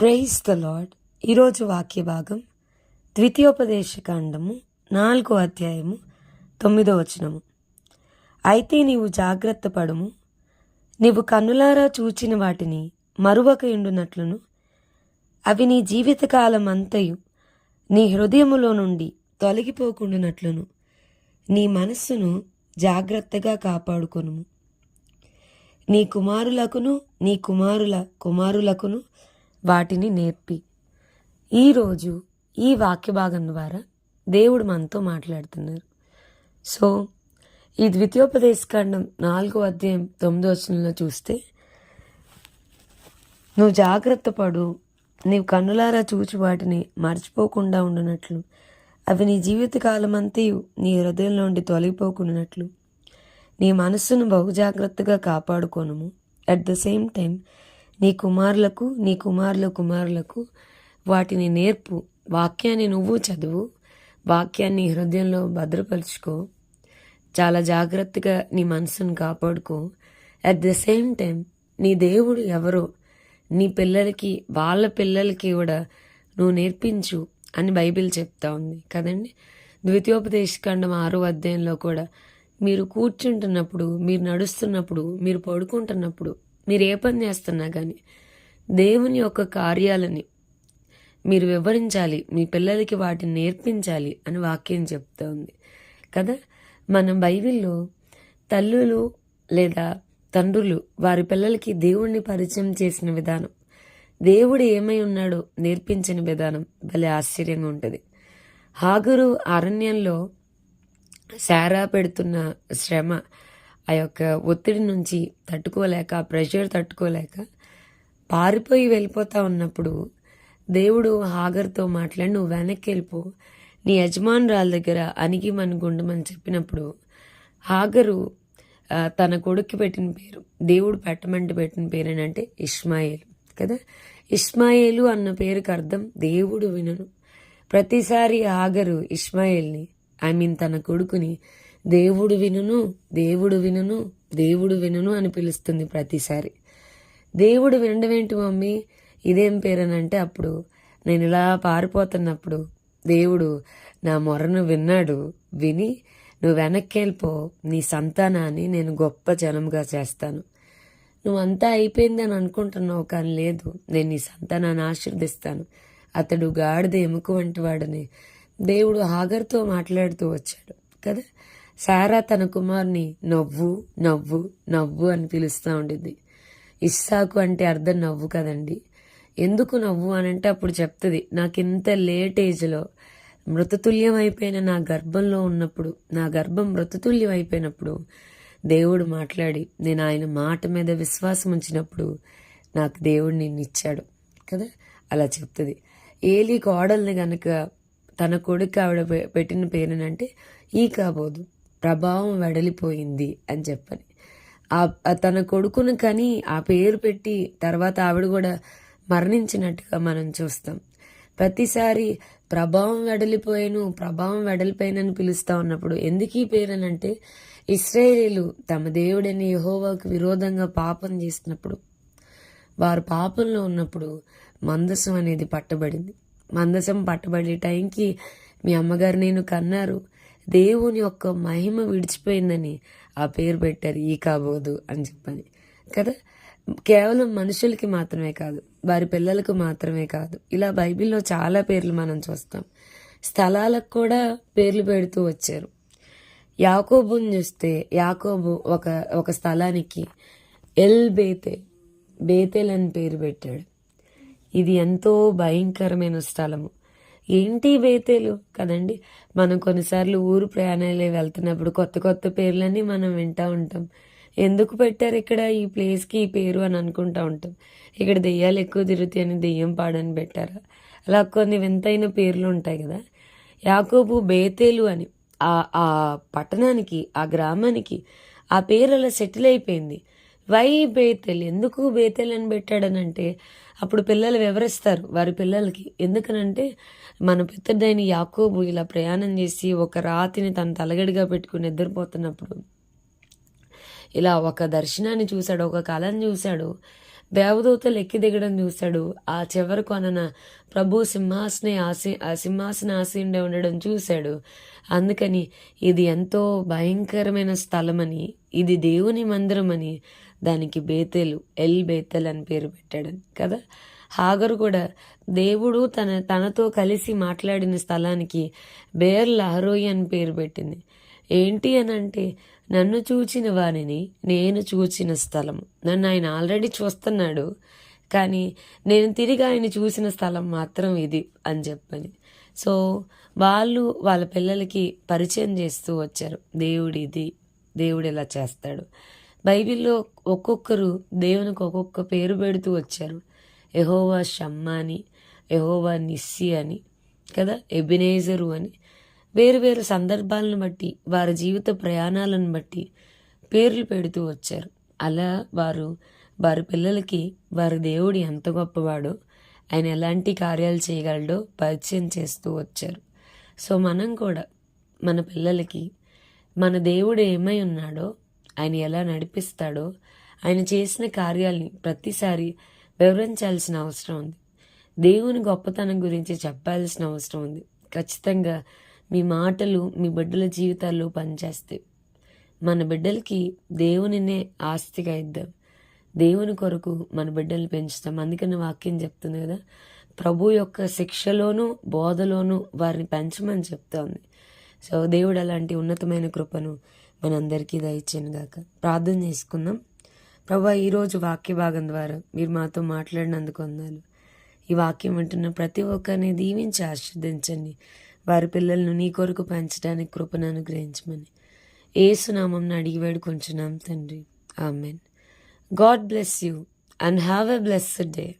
Praise the lord ఈరోజు వాక్య భాగం ద్వితీయోపదేశ కాండము నాలుగో అధ్యాయము తొమ్మిదో వచనము. అయితే నీవు జాగ్రత్త పడము. నీవు కన్నులారా చూచిన వాటిని మరువక ఎండునట్లును. అవి నీ జీవితకాలం అంతయు నీ హృదయములో నుండి తొలగిపోకుండానట్లును. నీ మనస్సును జాగ్రత్తగా కాపాడుకొనుము. నీ కుమారులకును నీ కుమారుల కుమారులకును వాటిని నేర్పి. ఈరోజు ఈ వాక్య భాగం ద్వారా దేవుడు మనతో మాట్లాడుతున్నారు. సో ఈ ద్వితీయోపదేశకాండం నాలుగో అధ్యాయం తొమ్మిదో వచనంలో చూస్తే నువ్వు జాగ్రత్త పడు. నీవు కన్నులారా చూచి వాటిని మర్చిపోకుండా ఉండునట్లు. అవి నీ జీవితకాలం అంతయు నీ హృదయంలో నుండి తొలగిపోకుండానట్లు. నీ మనస్సును బహు జాగ్రత్తగా కాపాడుకోనుము. అట్ ద సేమ్ టైం నీ కుమారులకు నీ కుమారుల కుమారులకు వాటిని నేర్పు. వాక్యాన్ని నువ్వు చదువు. వాక్యాన్ని హృదయంలో భద్రపరుచుకో. చాలా జాగ్రత్తగా నీ మనసును కాపాడుకో. అట్ ద సేమ్ టైం నీ దేవుడు ఎవరో నీ పిల్లలకి వాళ్ళ పిల్లలకి కూడా నువ్వు నేర్పించు అని బైబిల్ చెప్తా ఉంది. కదండి? ద్వితీయోపదేశకాండం ఆరో అధ్యాయంలో కూడా మీరు కూర్చుంటున్నప్పుడు మీరు నడుస్తున్నప్పుడు మీరు పడుకుంటున్నప్పుడు మీరు ఏ పని చేస్తున్నా కానీ దేవుని యొక్క కార్యాలని మీరు వివరించాలి మీ పిల్లలకి వాటిని నేర్పించాలి అని వాక్యం చెప్తా ఉంది. కదా? మనం బైబిల్లో తల్లులు లేదా తండ్రులు వారి పిల్లలకి దేవుణ్ణి పరిచయం చేసిన విధానం దేవుడు ఏమై ఉన్నాడో నేర్పించిన విధానం భలే ఆశ్చర్యంగా ఉంటుంది. హాగరు అరణ్యంలో శారా పెడుతున్న శ్రమ ఆ యొక్క ఒత్తిడి నుంచి తట్టుకోలేక ఆ ప్రెషర్ తట్టుకోలేక పారిపోయి వెళ్ళిపోతా ఉన్నప్పుడు దేవుడు హాగర్తో మాట్లాడి నువ్వు వెనక్కి వెళ్ళిపో నీ యజమానురాల దగ్గర అణిగి మన గుండమని చెప్పినప్పుడు హాగరు తన కొడుక్కి పెట్టిన పేరు దేవుడు పెట్టమంటే పెట్టిన పేరు ఏంటంటే ఇస్మాయిల్ కదా? ఇస్మాయిలు అన్న పేరుకి అర్థం దేవుడు వినను. ప్రతిసారి హాగరు ఇస్మాయిల్ని ఐ మీన్ తన కొడుకుని దేవుడు వినును దేవుడు వినును దేవుడు వినును అని పిలుస్తుంది ప్రతిసారి. దేవుడు వినడం ఏంటి మమ్మీ? ఇదేం పేరనంటే అప్పుడు నేను ఇలా పారిపోతున్నప్పుడు దేవుడు నా మొరను విన్నాడు విని నువ్వు వెనక్కి వెళ్ళిపో నీ సంతానాన్ని నేను గొప్ప జనంగా చేస్తాను. నువ్వంతా అయిపోయిందని అనుకుంటున్నావు కానీ లేదు నేను నీ సంతానాన్ని ఆశీర్దిస్తాను అతడు గాడిద ఎముక వంటి వాడని దేవుడు హాగర్తో మాట్లాడుతూ వచ్చాడు. కదా? సారా తన కుమార్ని నవ్వు నవ్వు నవ్వు అని పిలుస్తూ ఉండిద్ది. ఇస్సాకు అంటే అర్థం నవ్వు కదండి. ఎందుకు నవ్వు అని అంటే అప్పుడు చెప్తుంది నాకు ఇంత లేట్ ఏజ్లో మృతతుల్యం అయిపోయిన నా గర్భంలో ఉన్నప్పుడు నా గర్భం మృతతుల్యం అయిపోయినప్పుడు దేవుడు మాట్లాడి నేను ఆయన మాట మీద విశ్వాసం ఉంచినప్పుడు నాకు దేవుడు నిన్ను ఇచ్చాడు. కదా? అలా చెప్తుంది. ఏలి కోడల్ని గనక తన కొడుకు ఆవిడ పె- పెట్టిన పేరునంటే ఈ కాబోదు ప్రభావం వెడలిపోయింది అని చెప్పని. ఆ తన కొడుకును కని ఆ పేరు పెట్టి తర్వాత ఆవిడ కూడా మరణించినట్టుగా మనం చూస్తాం. ప్రతిసారి ప్రభావం వెడలిపోయాను ప్రభావం వెడలిపోయానని పిలుస్తా ఉన్నప్పుడు ఎందుకు ఈ పేరనంటే ఇస్రాయేలీలు తమ దేవుడైన యహోవాకు విరోధంగా పాపం చేసినప్పుడు వారు పాపంలో ఉన్నప్పుడు మందసం అనేది పట్టబడింది. మందసం పట్టబడే టైంకి మీ అమ్మగారు నేను కన్నారు. దేవుని యొక్క మహిమ విడిచిపోయిందని ఆ పేరు పెట్టారు ఈ కాబోదు అని చెప్పని. కదా? కేవలం మనుషులకి మాత్రమే కాదు వారి పిల్లలకు మాత్రమే కాదు. ఇలా బైబిల్లో చాలా పేర్లు మనం చూస్తాం. స్థలాలకు కూడా పేర్లు పెడుతూ వచ్చారు. యాకోబుని చూస్తే యాకోబు ఒక ఒక స్థలానికి ఎల్ బేతే బేతేల్ అని పేరు పెట్టాడు. ఇది ఎంతో భయంకరమైన స్థలము. ఏంటి బేతేలు కదండి. మనం కొన్నిసార్లు ఊరు ప్రయాణాలే వెళ్తున్నప్పుడు కొత్త కొత్త పేర్లన్నీ మనం వింటా ఉంటాం. ఎందుకు పెట్టారు ఇక్కడ ఈ ప్లేస్కి ఈ పేరు అని అనుకుంటా ఉంటాం. ఇక్కడ దెయ్యాలు ఎక్కువ తిరుగుతాయి అని దెయ్యం పాడని పెట్టారా? అలా కొన్ని వింతైన పేర్లు ఉంటాయి కదా. యాకోబు బేతేలు అని ఆ ఆ పట్టణానికి ఆ గ్రామానికి ఆ పేరు అలా సెటిల్ అయిపోయింది. Why Bethel? ఎందుకు బేతెల్ అని పెట్టాడనంటే అప్పుడు పిల్లలు వివరిస్తారు వారి పిల్లలకి. ఎందుకనంటే మన పెద్దదైన యాకోబు ఇలా ప్రయాణం చేసి ఒక రాతిని తన తలగడిగా పెట్టుకుని నిద్రపోతున్నప్పుడు ఇలా ఒక దర్శనాన్ని చూశాడు ఒక కళను చూశాడు దేవదూతలు ఎక్కి దిగడం చూశాడు ఆ చివరకు అనన ప్రభు సింహాసన ఆసి ఆ సింహాసన ఆసీనుడే ఉండడం చూశాడు. అందుకని ఇది ఎంతో భయంకరమైన స్థలమని ఇది దేవుని మందిరమని దానికి బేతేలు ఎల్ బేతెల్ అని పేరు పెట్టాడు కదా. హాగరు కూడా దేవుడు తన తనతో కలిసి మాట్లాడిన స్థలానికి బేర్ లహరోయి అని పేరు పెట్టింది. ఏంటి అని అంటే నన్ను చూచిన వారిని నేను చూచిన స్థలం నన్ను ఆయన ఆల్రెడీ చూస్తున్నాడు కానీ నేను తిరిగి ఆయన చూసిన స్థలం మాత్రం ఇది అని చెప్పని. సో వాళ్ళు వాళ్ళ పిల్లలకి పరిచయం చేస్తూ వచ్చారు. దేవుడు ఇది దేవుడు ఇలా చేస్తాడు. బైబిల్లో ఒక్కొక్కరు దేవునికి ఒక్కొక్క పేరు పెడుతూ వచ్చారు. ఎహోవా షమ్మా అని ఎహోవా నిస్సి అని కదా? ఎబినేజరు అని. వేరు వేరు సందర్భాలను బట్టి వారి జీవిత ప్రయాణాలను బట్టి పేర్లు పెడుతూ వచ్చారు. అలా వారు వారి పిల్లలకి వారి దేవుడు ఎంత గొప్పవాడో ఆయన ఎలాంటి కార్యాలు చేయగలడో పరిచయం చేస్తూ వచ్చారు. సో మనం కూడా మన పిల్లలకి మన దేవుడు ఏమై ఉన్నాడో ఆయన ఎలా నడిపిస్తాడో ఆయన చేసిన కార్యాల్ని ప్రతిసారి వివరించాల్సిన అవసరం ఉంది. దేవుని గొప్పతనం గురించి చెప్పాల్సిన అవసరం ఉంది. ఖచ్చితంగా మీ మాటలు మీ బిడ్డల జీవితాల్లో పనిచేస్తాయి. మన బిడ్డలకి దేవునినే ఆస్తిగా ఇద్దాం. దేవుని కొరకు మన బిడ్డలు పెంచుతాం. అందుకని వాక్యం చెప్తుంది కదా ప్రభు యొక్క శిక్షలోనూ బోధలోనూ వారిని పెంచమని చెప్తోంది. సో దేవుడు అలాంటి ఉన్నతమైన కృపను మనందరికీ దయచేను గాక. ప్రార్థన చేసుకుందాం. ప్రభా ఈరోజు వాక్య భాగం ద్వారా మీరు మాతో మాట్లాడినందుకు వందాలు ఈ వాక్యం వింటున్న ప్రతి ఒక్కరిని దీవించి ఆశీర్దించండి వారి పిల్లలను నీ కొరకు పెంచడానికి కృపను అనుగ్రహించమని ఏసునామం అడిగి వేడుకుంటున్నాం తండ్రి. Amen. God bless you and have a blessed day.